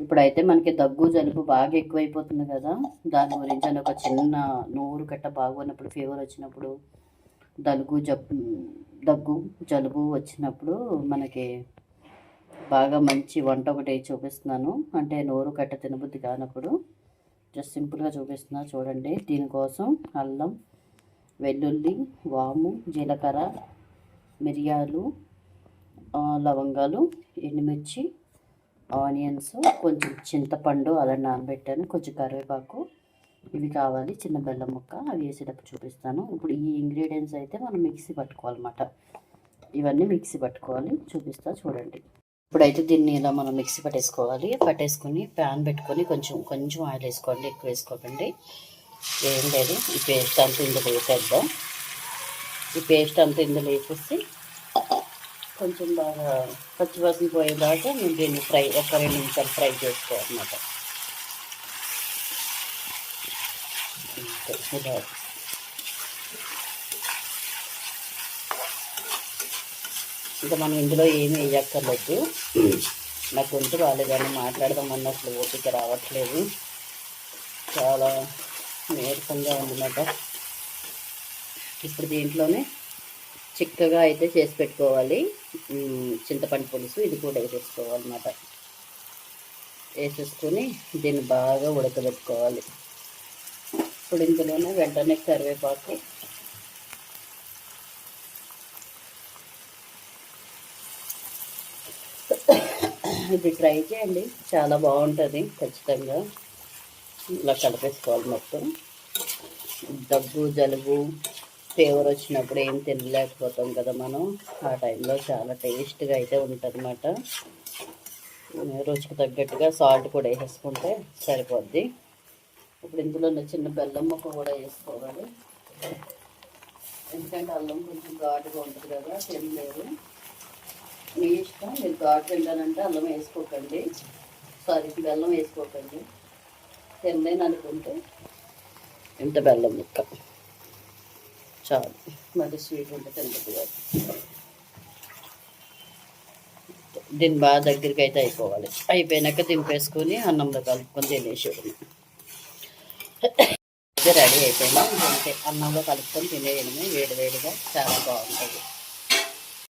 ఇప్పుడైతే మనకి దగ్గు జలుబు బాగా ఎక్కువైపోతుంది కదా. దాని గురించి అని ఒక చిన్న నోరు కట్ట బాగున్నప్పుడు ఫీవర్ వచ్చినప్పుడు దలుగు జబ్బు దగ్గు జలుబు వచ్చినప్పుడు మనకి బాగా మంచి వంట ఒకటి చూపిస్తున్నాను. అంటే నోరు కట్ట తినబుద్ధి కానప్పుడు జస్ట్ సింపుల్గా చూపిస్తున్నా చూడండి. దీనికోసం అల్లం వెల్లుల్లి వాము జీలకర్ర మిరియాలు లవంగాలు ఎండుమిర్చి ఆనియన్స్ కొంచెం చింతపండు అలా నానబెట్టాను కొంచెం కరివేపాకు ఇవి కావాలి చిన్న బెల్లం ముక్క అవి వేసేటప్పుడు చూపిస్తాను. ఇప్పుడు ఈ ఇంగ్రీడియంట్స్ అయితే మనం మిక్సీ పట్టుకోవాలన్నమాట. ఇవన్నీ మిక్సీ పట్టుకోవాలి చూపిస్తా చూడండి. ఇప్పుడైతే దీన్ని ఇలా మనం మిక్సీ పట్టేసుకోవాలి. పట్టేసుకొని ప్యాన్ పెట్టుకొని కొంచెం కొంచెం ఆయిల్ వేసుకోండి ఎక్కువ వేసుకోకండి. ఏం లేదు ఈ పేస్ట్ అంతా ఇందులో వేసేద్దాం. ఈ పేస్ట్ అంతా ఇందులో వేసేసి కొంచెం బాగా పచ్చివాసన పోయేదాకా నేను దీన్ని ఫ్రై ఒక రెండు నిమిషాలు ఫ్రై చేసుకోవాలన్నమాట. ఇలా. ఇంకా మనం ఇందులో ఏమి వేయక్కర్లేదు. నాకు గొంతు బాగాలేదని మాట్లాడదాం అసలు ఓపిక రావట్లేదు. చాలా నీరసంగా ఉందన్నమాట ఇప్పుడు దీంట్లోనే చిక్కగా అయితే చేసి పెట్టుకోవాలి. చింతపండు పులుసు ఇది కూడా వేసేసుకోవాలన్నమాట. వేసేసుకొని దీన్ని బాగా ఉడకబెట్టుకోవాలి. ఇప్పుడు ఇందులోనే వెంటనే కరివేపాకు. ఇది ట్రై చేయండి. చాలా బాగుంటుంది ఖచ్చితంగా. ఇలా కలిపేసుకోవాలి మొత్తం. దగ్గు జలుబు ఫీవర్ వచ్చినప్పుడు ఏం తినలేకపోతాం కదా మనం. ఆ టైంలో చాలా టేస్ట్గా అయితే ఉంటుంది అన్నమాట రుచికి తగ్గట్టుగా సాల్ట్ కూడా వేసేసుకుంటే సరిపోద్ది. ఇప్పుడు ఇందులో ఉన్న చిన్న బెల్లం ముక్క కూడా వేసుకోవాలి. ఎందుకంటే అల్లం కొంచెం ఘాటుగా ఉంటుంది కదా తినలేదు మీ ఇష్టం మీరు ఘాటు తింటానంటే అల్లం వేసుకోకండి. సారీ బెల్లం వేసుకోకండి. తినలేను అనుకుంటే ఇంత బెల్లం ముక్క. చాలు. మళ్ళీ స్వీట్ ఉంటే తినదు దీని దీన్ని బాగా దగ్గరికి అయితే అయిపోవాలి. అయిపోయినాక దింపేసుకొని అన్నంలో కలుపుకొని తినేసేయడం రెడీ అయిపోయినా అంతే అన్నంలో కలుపుకొని తినేయడమే. వేడి వేడిగా చాలా బాగుంటుంది.